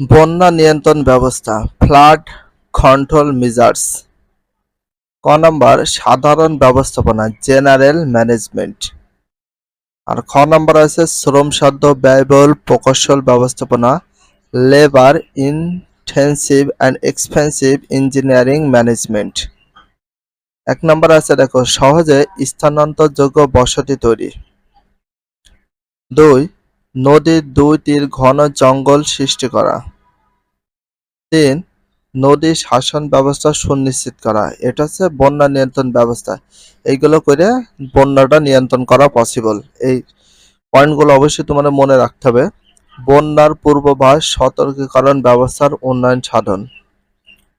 বন্যা নিয়ন্ত্রণ ব্যবস্থা ফ্লাড কন্ট্রোল মেজার্স ক নাম্বার, সাধারণ ব্যবস্থাপনা জেনারেল ম্যানেজমেন্ট আর খ নাম্বার আছে শ্রমসাধ্য ব্যয়বহুল, প্রকৌশল ব্যবস্থাপনা labour intensive and expensive engineering management এক নম্বর আছে, দেখো, সহজে স্থানান্তরযোগ্য বসতি তৈরি। দুই নদীর দুই তীর ঘন জঙ্গল সৃষ্টি করা। তিন, নদী শাসন ব্যবস্থা সুনিশ্চিত করা। এটা হচ্ছে বন্যা নিয়ন্ত্রণ ব্যবস্থা। এইগুলো করে বন্যাটা নিয়ন্ত্রণ করা পসিবল এই পয়েন্টগুলো অবশ্যই তোমাদের মনে রাখতে হবে। বন্যার পূর্বাভাস, সতর্কীকরণ ব্যবস্থার উন্নয়ন সাধন।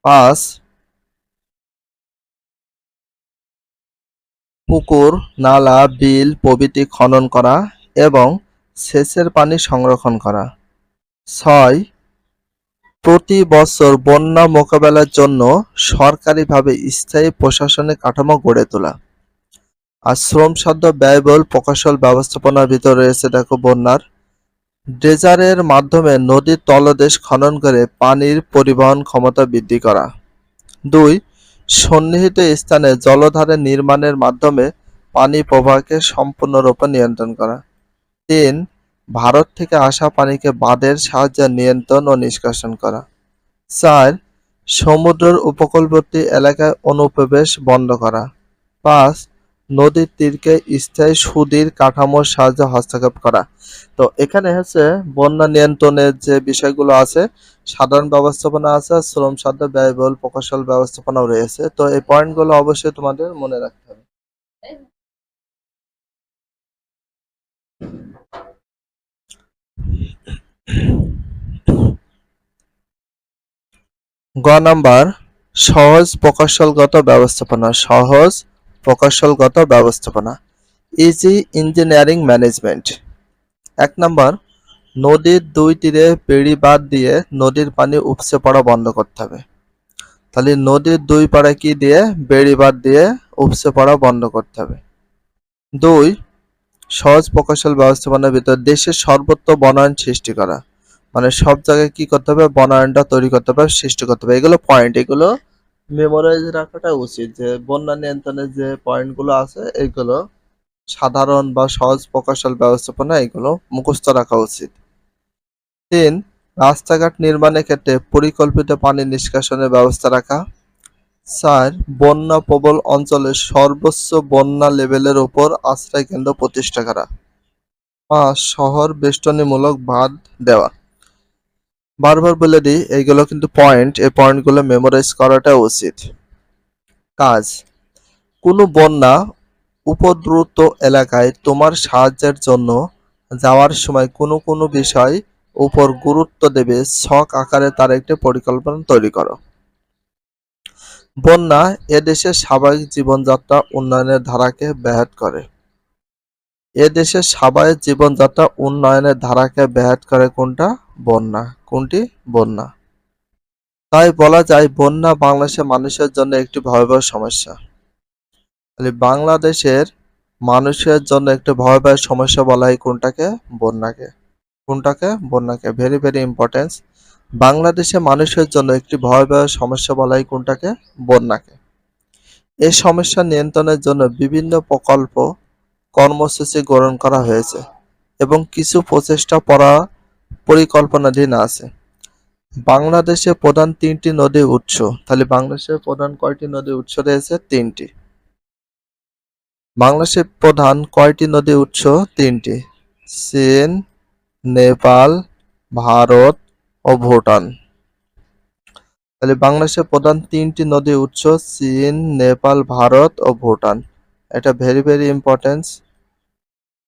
পাঁচ, পুকুর, নালা, বিল প্রভৃতি খনন করা এবং সেচের পানি সংরক্ষণ করা। ছয়, প্রতি বছর বন্যা মোকাবেলার জন্য সরকারিভাবে স্থায়ী প্রশাসনিক কাঠামো গড়ে তোলা। আর শ্রমসাধ্য ব্যয়বহুল প্রকৌশল ব্যবস্থাপনার ভিতরে রয়েছে দেখো বন্যার। ড্রেজারের মাধ্যমে নদীর তলদেশ খনন করে পানির পরিবহন ক্ষমতা বৃদ্ধি করা। দুই, সন্নিহিত স্থানে জলধারে নির্মাণের মাধ্যমে পানি প্রবাহকে সম্পূর্ণরূপে নিয়ন্ত্রণ করা। তিন ভারত থেকে আসা পানিকে বাঁধের সাহায্যে নিয়ন্ত্রণ ও নিষ্কাশন করা। চার, সমুদ্রের উপকূলবর্তী এলাকায় অনুপ্রবেশ বন্ধ করা। পাঁচ, নদীর তীরকে স্থায়ী সুদীর কাঠামোর সাহায্যে হস্তক্ষেপ করা। তো এখানে হচ্ছে বন্যা নিয়ন্ত্রণের যে বিষয়গুলো আছে, সাধারণ ব্যবস্থাপনা আছে, শ্রম সাধ্য, ব্যয়বহুল প্রকৌশল ব্যবস্থাপনাও রয়েছে। তো এই পয়েন্টগুলো অবশ্যই তোমাদের মনে রাখতে গ নাম্বার, সহজ প্রকৌশলগত ব্যবস্থাপনা, সহজ প্রকৌশলগত ব্যবস্থাপনা ইজি ইঞ্জিনিয়ারিং ম্যানেজমেন্ট এক নাম্বার, নদীর দুই তীরে বেড়ি বাঁধ দিয়ে নদীর পানি উপচে পড়া বন্ধ করতে হবে। তাহলে নদীর দুই পাড়ে কি দিয়ে? বেড়ি বাঁধ দিয়ে উপচে পড়া বন্ধ করতে হবে। দুই, সহজ প্রকৌশল ব্যবস্থাপনার ভিতর দেশের সর্বত্র বনায়ন সৃষ্টি করা। মানে সব জায়গায় কি করতে হবে? বনায়নটা তৈরি করতে হবে, সৃষ্টি করতে হবে। এগুলো পয়েন্ট এগুলো মেমোরাইজ রাখাটা উচিত যে বন্যা নিয়ন্ত্রণের যে পয়েন্টগুলো আছে, এগুলো সাধারণ বা সহজ প্রকৌশল ব্যবস্থাপনা এগুলো মুখস্থ রাখা উচিত। তিন, রাস্তাঘাট নির্মাণের ক্ষেত্রে পরিকল্পিত পানি নিষ্কাশনের ব্যবস্থা রাখা। চার, বন্যা প্রবল অঞ্চলে সর্বোচ্চ বন্যা লেভেলের উপর আশ্রয় কেন্দ্র প্রতিষ্ঠা করা। পাঁচ, শহর বেষ্টনীমূলক বাঁধ দেওয়া। বারবার বলে দিই, এইগুলো কিন্তু পয়েন্ট এই পয়েন্টগুলো মেমোরাইজ করাটা উচিত। কাজ, কোনো বন্যা উপদ্রুত এলাকায় তোমার সাহায্যের জন্য যাওয়ার সময় কোনো কোনো বিষয় উপর গুরুত্ব দেবে, ছক আকারে তার একটি পরিকল্পনা তৈরি করো। বন্যা এদেশের স্বাভাবিক জীবনযাত্রা উন্নয়নের ধারাকে ব্যাহত করে। এদেশের স্বাভাবিক জীবনযাত্রা উন্নয়নের ধারাকে ব্যাহত করে কোনটা? বন্যা। কোনটি? বন্যা। তাই বলা যায় বন্যা বাংলাদেশের মানুষের জন্য একটি ভয়াবহ সমস্যা। তাহলে বাংলাদেশের মানুষের জন্য একটি ভয়াবহ সমস্যা বলা হয় কোনটাকে? বন্যাকে। কোনটাকে? বন্যাকে। ভেরি ভেরি ইম্পর্টেন্স বাংলাদেশের মানুষের জন্য একটি ভয়াবহ সমস্যা বলা হয় কোনটাকে? বন্যাকে। এই সমস্যা নিয়ন্ত্রণের জন্য বিভিন্ন প্রকল্প কর্মসূচি গ্রহণ করা হয়েছে এবং কিছু প্রচেষ্টা পড়া পরিকল্পনাধীন আছে। বাংলাদেশে প্রধান তিনটি নদী উৎস। তাহলে বাংলাদেশের প্রধান কয়টি নদী উৎস রয়েছে? তিনটি। বাংলাদেশের প্রধান কয়টি নদী উৎস? তিনটি। চীন, নেপাল, ভারত ও ভুটান। তাহলে বাংলাদেশের প্রধান তিনটি নদী উৎস, চীন, নেপাল, ভারত ও ভুটান। এটা ভেরি ভেরি ইম্পর্টেন্স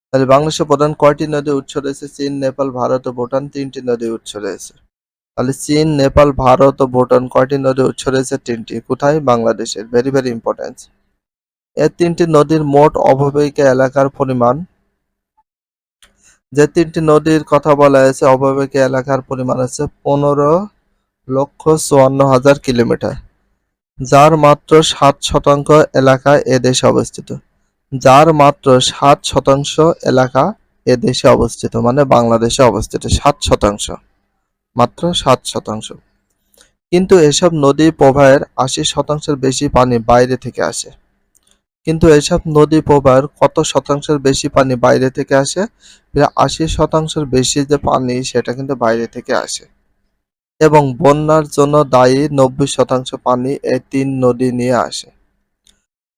তাহলে বাংলাদেশের প্রধান কয়টি নদী উৎস রয়েছে? চীন, নেপাল, ভারত ও ভুটান তিনটি নদী উৎস রয়েছে। তাহলে চীন, নেপাল, ভারত ও ভুটান কয়টি নদী উৎস রয়েছে? তিনটি। কোথায়? বাংলাদেশের। ভেরি ভেরি ইম্পর্টেন্স এর তিনটি নদীর মোট অববাহিকা এলাকার পরিমাণ। যে তিনটি নদীর কথা বলা হয়েছে, অববাহিকা এলাকার পরিমাণ হচ্ছে পনেরো লক্ষ চুয়ান্ন হাজার কিলোমিটার। যার মাত্র সাত শতাংশ এলাকা এ দেশে অবস্থিত। যার মাত্র সাত শতাংশ এলাকা এ দেশে অবস্থিত মানে বাংলাদেশে অবস্থিত, সাত শতাংশ। মাত্র সাত শতাংশ। কিন্তু এসব নদী প্রবাহের আশি শতাংশের বেশি পানি বাইরে থেকে আসে। কিন্তু এসব নদী প্রবাহের কত শতাংশের বেশি পানি বাইরে থেকে আসে? প্রায় আশি শতাংশের বেশি যে পানি, সেটা কিন্তু বাইরে থেকে আসে। এবং বন্যার জন্য দায়ী নব্বই শতাংশ পানি এই তিন নদী নিয়ে আসে।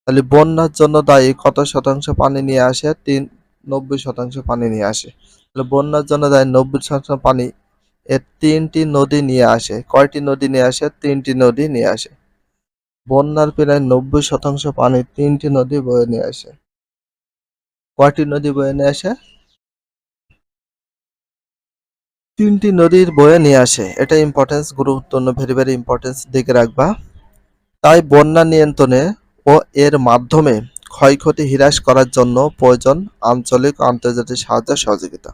তাহলে বন্যার জন্য দায়ী কত শতাংশ পানি নিয়ে আসে? তিন, নব্বই শতাংশ পানি নিয়ে আসে। তাহলে বন্যার জন্য দায়ী নব্বই শতাংশ পানি এর তিনটি নদী নিয়ে আসে। কয়টি নদী নিয়ে আসে? তিনটি নদী নিয়ে আসে। বন্যার প্রায় নব্বই শতাংশ পানি তিনটি নদী বয়ে নিয়ে আসে। কয়টি নদী বয়ে নিয়ে আসে? তিনটি নদীর বয়ে নিয়ে আসে। এটা ইম্পর্টেন্স গুরুত্বপূর্ণ ভেরি ভেরি ইম্পর্টেন্স দিকে রাখবা। তাই বন্যা নিয়ন্ত্রণে ও এর মাধ্যমে ক্ষয়ক্ষতি হ্রাস করার জন্য প্রয়োজন আঞ্চলিক আন্তর্জাতিক সাহায্য সহযোগিতা।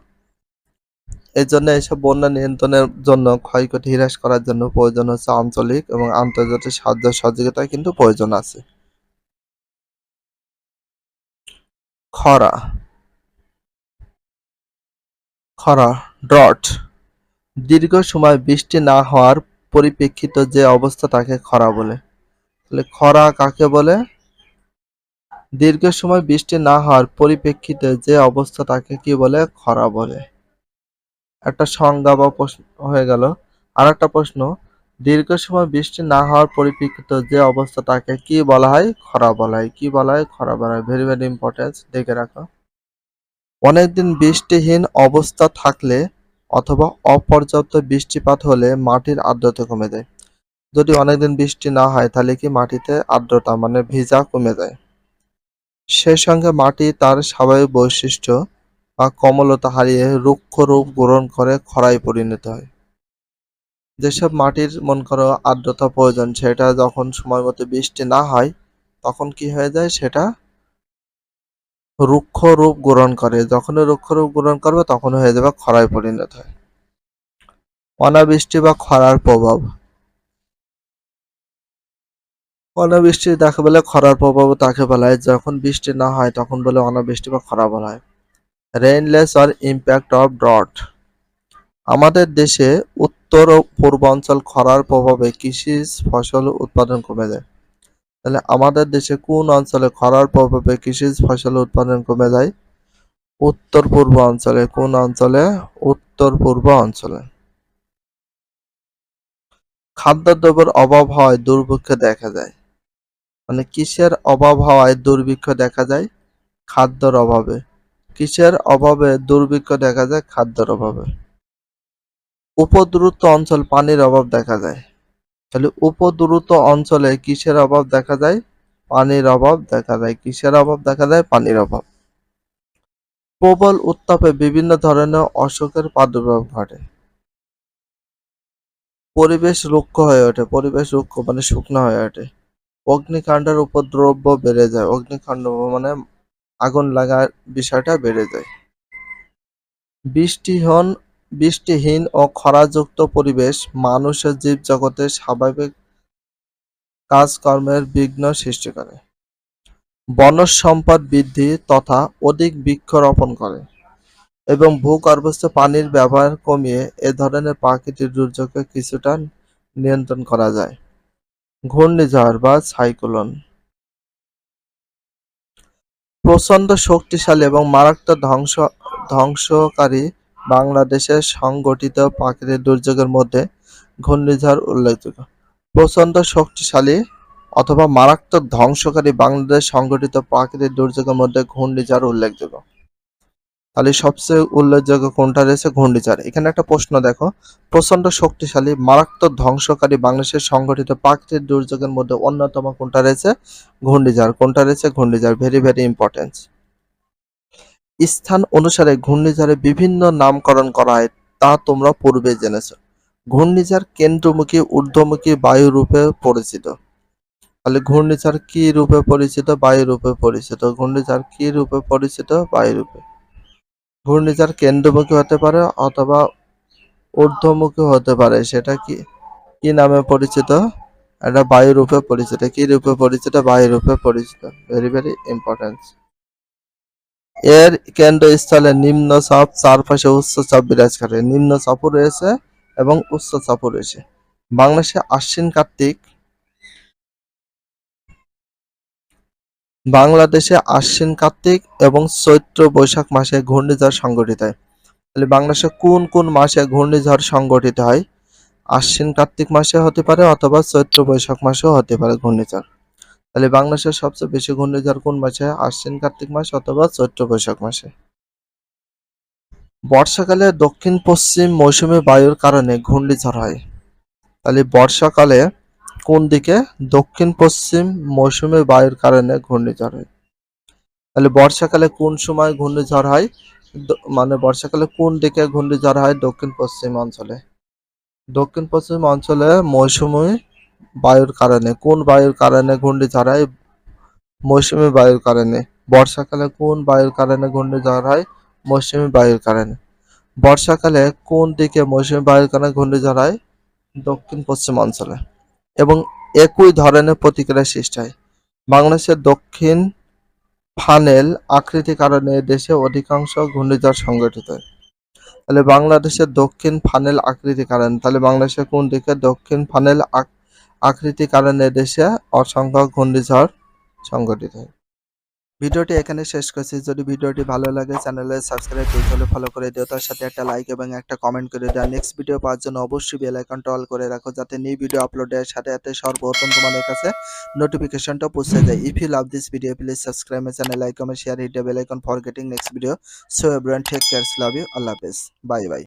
এই জন্য এইসব বন্যা নিয়ন্ত্রণের জন্য ক্ষয়ক্ষতি হ্রাস করার জন্য প্রয়োজন হচ্ছে আঞ্চলিক এবং আন্তর্জাতিক সাহায্য সহযোগিতা কিন্তু প্রয়োজন আছে। খরা। খরা ড্রট দীর্ঘ সময় বৃষ্টি না হওয়ার পরিপ্রেক্ষিত যে অবস্থা তাকে খরা বলে। তাহলে খরা কাকে বলে? দীর্ঘ সময় বৃষ্টি না হওয়ার পরিপ্রেক্ষিতে যে অবস্থা তাকে কি বলে? খরা বলে। একটা সংজ্ঞা বা প্রশ্ন হয়ে গেল। আর একটা প্রশ্ন, দীর্ঘ সময় বৃষ্টি না হওয়ার পরিপ্রেক্ষিত যে অবস্থা তাকে কি বলা হয়? খরা বলা হয়। কি বলা হয়? খরা বলা হয়। ভেরি ভেরি ইম্পর্টেন্স দেখে রাখো। অনেকদিন বৃষ্টিহীন অবস্থা থাকলে অথবা অপর্যাপ্ত বৃষ্টিপাত হলে মাটির আর্দ্রতা কমে যায়। যদি অনেকদিন বৃষ্টি না হয়, তাহলে কি মাটিতে আর্দ্রতা মানে ভিজা, কমে যায়? সেই সঙ্গে মাটি তার স্বাভাবিক বৈশিষ্ট্য বা কমলতা হারিয়ে রুক্ষ রূপ গ্রহণ করে খরায় পরিণত হয়। যেসব মাটির, মন করো, আর্দ্রতা প্রয়োজন, সেটা যখন সময় মতো বৃষ্টি না হয়, তখন কি হয়ে যায়? সেটা রুক্ষ রূপ গ্রহণ করে। যখনই রুক্ষ রূপ গ্রহণ করবে তখন হয়ে যাবে খরায় পরিণত হয়। অনাবৃষ্টি বা খরার প্রভাব। অনাবৃষ্টি তাকে বলে খরার প্রভাব, তাকে বলা হয়। যখন বৃষ্টি না হয়, তখন বলে অনাবৃষ্টি বা খরা বলা হয়। Rainless or impact of drought আমাদের দেশে উত্তর ও পূর্বাঞ্চল খরার প্রভাবে কৃষি ফসল উৎপাদন কমে যায়। তাহলে আমাদের দেশে কোন অঞ্চলে খরার প্রভাবে কৃষি ফসল উৎপাদন কমে যায়? উত্তর পূর্ব অঞ্চলে, কোন অঞ্চলে? উত্তর পূর্ব অঞ্চলে। খাদ্যদ্রব্যের অভাব হওয়ায় দুর্ভিক্ষ দেখা যায়। মানে কিসের অভাব হওয়ায় দুর্ভিক্ষ দেখা যায়? খাদ্যর অভাবে। কিসের অভাবে দুর্ভিক্ষ দেখা যায়? খাদ্যর অভাবে। উপদ্রুত অঞ্চল পানির অভাব দেখা যায়। তাহলে উপদ্রুত অঞ্চলে কিসের অভাব দেখা যায়? পানির অভাব দেখা যায়। কিসের অভাব দেখা যায়? পানির অভাব। প্রবল উত্তাপে বিভিন্ন ধরনের অসুখের প্রাদুর্ভাব ঘটে। পরিবেশ রুক্ষ হয়ে ওঠে। পরিবেশ রুক্ষ মানে শুকনো হয়ে ওঠে। অগ্নিকাণ্ডের উপদ্রব্য বেড়ে যায়। অগ্নিকাণ্ড মানে আগুন লাগার বিষয়টা বেড়ে যায়। বৃষ্টিহীন বৃষ্টিহীন ও খরাযুক্ত পরিবেশ মানুষের জীবজগতের স্বাভাবিক কাজকর্মের বিঘ্ন সৃষ্টি করে। বনজ সম্পদ বৃদ্ধি তথা অধিক বৃক্ষরোপণ করে এবং ভূগর্ভস্থ পানির ব্যবহার কমিয়ে এ ধরনের প্রাকৃতিক দুর্যোগকে কিছুটা নিয়ন্ত্রণ করা যায়। ঘূর্ণিঝড় বা সাইক্লোন। প্রচণ্ড শক্তিশালী এবং মারাত্মক ধ্বংস, ধ্বংসকারী বাংলাদেশের সংগঠিত প্রাকৃতিক দুর্যোগের মধ্যে ঘূর্ণিঝড় উল্লেখযোগ্য। প্রচণ্ড শক্তিশালী অথবা মারাত্মক ধ্বংসকারী বাংলাদেশ সংগঠিত প্রাকৃতিক দুর্যোগের মধ্যে ঘূর্ণিঝড় উল্লেখযোগ্য। তাহলে সবচেয়ে উল্লেখযোগ্য কোনটা রয়েছে? ঘূর্ণিঝড়। এখানে একটা প্রশ্ন দেখো। প্রচণ্ড শক্তিশালী, মারাত্মক ধ্বংসকারী বাংলাদেশের সংগঠিত প্রাকৃতিক দুর্যোগের মধ্যে অন্যতম কোনটা রয়েছে? ঘূর্ণিঝড়। কোনটা রয়েছে? ঘূর্ণিঝড়। ভেরি ভেরি ইম্পর্টেন্ট স্থান অনুসারে ঘূর্ণিঝড়ে বিভিন্ন নামকরণ করা হয়, তা তোমরা পূর্বে জেনেছ। ঘূর্ণিঝড় কেন্দ্রমুখী, ঊর্ধ্বমুখী বায়ু রূপে পরিচিত। তাহলে ঘূর্ণিঝড় কি রূপে পরিচিত? বায়ু রূপে পরিচিত। ঘূর্ণিঝড় কি রূপে পরিচিত? বায়ু রূপে। ঘূর্ণিঝড় কেন্দ্রমুখী হতে পারে অথবা ঊর্ধ্বমুখী হতে পারে, সেটা কি? কি নামে পরিচিত? এটা বায়ু রূপে পরিচিত। কি রূপে পরিচিত? বায়ু রূপে পরিচিত। ভেরি ভেরি ইম্পর্টেন্ট এর কেন্দ্রস্থলে নিম্ন চাপ চারপাশে উচ্চ চাপ বিরাজ করে। নিম্ন চাপও রয়েছে এবং উচ্চচাপও রয়েছে। বাংলাদেশে আশ্বিন কার্তিক। বাংলাদেশে আশ্বিন কার্তিক এবং চৈত্র বৈশাখ মাসে ঘূর্ণিঝড় সংঘটিত হয়। তাহলে বাংলাদেশে কোন কোন মাসে ঘূর্ণিঝড় সংঘটিত হয়? আশ্বিন কার্তিক মাসে হতে পারে অথবা চৈত্র বৈশাখ মাসেও হতে পারে ঘূর্ণিঝড়। তাহলে বাংলাদেশের সবচেয়ে বেশি ঘূর্ণিঝড় কোন মাসে? আশ্বিন কার্তিক মাস অথবা চৈত্র বৈশাখ মাসে? বর্ষাকালে দক্ষিণ পশ্চিম মৌসুমী বায়ুর কারণে ঘূর্ণিঝড় হয়। তাহলে বর্ষাকালে কোন দিকে? দক্ষিণ পশ্চিম মৌসুমী বায়ুর কারণে ঘূর্ণিঝড় হয়। তাহলে বর্ষাকালে কোন সময় ঘূর্ণিঝড় হয়? মানে বর্ষাকালে কোন দিকে ঘূর্ণিঝড় হয়? দক্ষিণ পশ্চিম অঞ্চলে। দক্ষিণ পশ্চিম অঞ্চলে মৌসুমী বায়ুর কারণে। কোন বায়ুর কারণে ঘূর্ণিঝড় হয়? মৌসুমী বায়ুর কারণে। বর্ষাকালে কোন বায়ুর কারণে ঘূর্ণিঝড় হয়? মৌসুমী বায়ুর কারণে। বর্ষাকালে কোন দিকে মৌসুমী বায়ুর কারণে ঘূর্ণিঝড় হয়? দক্ষিণ পশ্চিম অঞ্চলে। এবং একই ধরনের প্রতিক্রিয়া সৃষ্টি হয়। বাংলাদেশের দক্ষিণ ফানেল আকৃতির কারণে দেশে অধিকাংশ ঘূর্ণিঝড় সংগঠিত হয়। তাহলে বাংলাদেশের দক্ষিণ ফানেল আকৃতির কারণে। তাহলে বাংলাদেশের কোন দিকে দক্ষিণ ফানেল আকৃতির কারণে দেশে অসংখ্য ঘূর্ণিঝড় সংঘটিত হয়। ভিডিওটি এখানে শেষ করছি। যদি ভিডিওটি ভালো লাগে চ্যানেলে সাবস্ক্রাইব করতে হলে ফলো করে দিও। তার সাথে একটা লাইক এবং একটা কমেন্ট করে দিও। নেক্সট ভিডিও পাওয়ার জন্য অবশ্যই বেল আইকনটা অল করে রাখো, যাতে নিউ ভিডিও আপলোডের সাথে সাথে সর্বপ্রথম তোমাদের কাছে নোটিফিকেশনটা পৌঁছে যায়। If you love this video please subscribe my channel like comment share hit bell icon for getting next video so everyone take cares love you আল্লাহ হাফেজ বাই বাই